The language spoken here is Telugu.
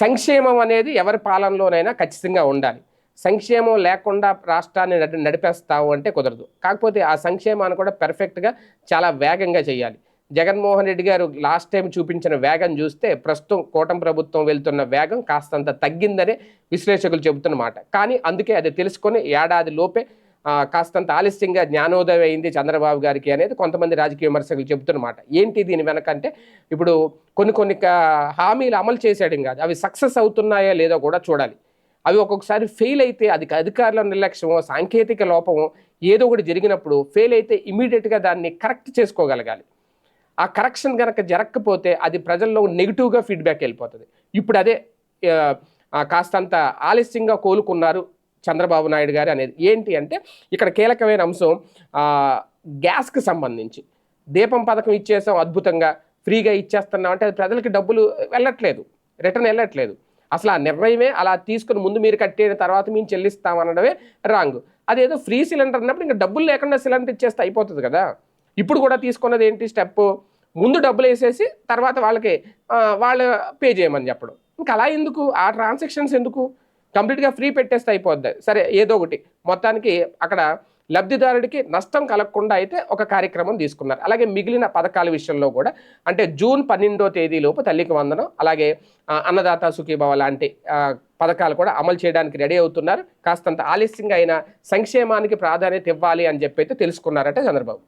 సంక్షేమం అనేది ఎవరి పాలనలోనైనా ఖచ్చితంగా ఉండాలి. సంక్షేమం లేకుండా రాష్ట్రాన్ని నడి నడిపేస్తావు అంటే కుదరదు. కాకపోతే ఆ సంక్షేమాన్ని కూడా పెర్ఫెక్ట్గా చాలా వేగంగా చేయాలి. జగన్మోహన్ రెడ్డి గారు లాస్ట్ టైం చూపించిన వేగం చూస్తే ప్రస్తుతం కూటమి ప్రభుత్వం వెళ్తున్న వేగం కాస్తంత తగ్గిందనే విశ్లేషకులు చెబుతున్నమాట కానీ అందుకే అది తెలుసుకొని ఏడాది లోపే కాస్తంత ఆలస్యంగా జ్ఞానోదయం అయింది చంద్రబాబు గారికి అనేది కొంతమంది రాజకీయ విమర్శకులు చెబుతున్నమాట ఏంటి దీని వెనకంటే? ఇప్పుడు కొన్ని కొన్ని కా- హామీలు అమలు చేయడం కాదు అవి సక్సెస్ అవుతున్నాయా లేదో కూడా చూడాలి. అవి ఒక్కొక్కసారి ఫెయిల్ అయితే అది అధికారుల నిర్లక్ష్యమో సాంకేతిక లోపమో ఏదో ఒకటి జరిగినప్పుడు ఫెయిల్ అయితే ఇమీడియట్గా దాన్ని కరెక్ట్ చేసుకోగలగాలి. ఆ కరెక్షన్ కనుక జరగకపోతే అది ప్రజల్లో నెగిటివ్గా ఫీడ్బ్యాక్ వెళ్ళిపోతుంది. ఇప్పుడు అదే కాస్తంత ఆలస్యంగా కోలుకున్నారు. చంద్రబాబు నాయుడు గారు అనేది ఏంటి అంటే ఇక్కడ కీలకమైన అంశం గ్యాస్కి సంబంధించి. దీపం పథకం ఇచ్చేసాం అద్భుతంగా ఫ్రీగా ఇచ్చేస్తున్నాం. అంటే అది ప్రజలకి డబ్బులు వెళ్ళట్లేదు రిటర్న్ వెళ్ళట్లేదు. అసలు ఆ నిర్ణయమే అలా తీసుకుని ముందు మీరు కట్టిన తర్వాత మేము చెల్లిస్తాం అనడమే రాంగ్. అదేదో ఫ్రీ సిలిండర్ అన్నప్పుడు ఇంకా డబ్బులు లేకుండా సిలిండర్ ఇచ్చేస్తే అయిపోతుంది కదా. ఇప్పుడు కూడా తీసుకున్నది ఏంటి స్టెప్ ముందు డబ్బులు వేసేసి తర్వాత వాళ్ళకి వాళ్ళు పే చేయమని చెప్పడం. ఇంకా అలా ఎందుకు? ఆ ట్రాన్సాక్షన్స్ ఎందుకు? కంప్లీట్గా ఫ్రీ పెట్టేస్తే అయిపోద్ది. సరే ఏదో ఒకటి. మొత్తానికి అక్కడ లబ్ధిదారుడికి నష్టం కలగకుండా అయితే ఒక కార్యక్రమం తీసుకున్నారు. అలాగే మిగిలిన పథకాల విషయంలో కూడా అంటే జూన్ పన్నెండో తేదీలోపు తల్లికి వందనం అలాగే అన్నదాత సుఖీభవ లాంటి పథకాలు కూడా అమలు చేయడానికి రెడీ అవుతున్నారు. కాస్తంత ఆలస్యంగా అయినా సంక్షేమానికి ప్రాధాన్యత ఇవ్వాలి అని చెప్పి అయితే తెలుసుకున్నారట చంద్రబాబు.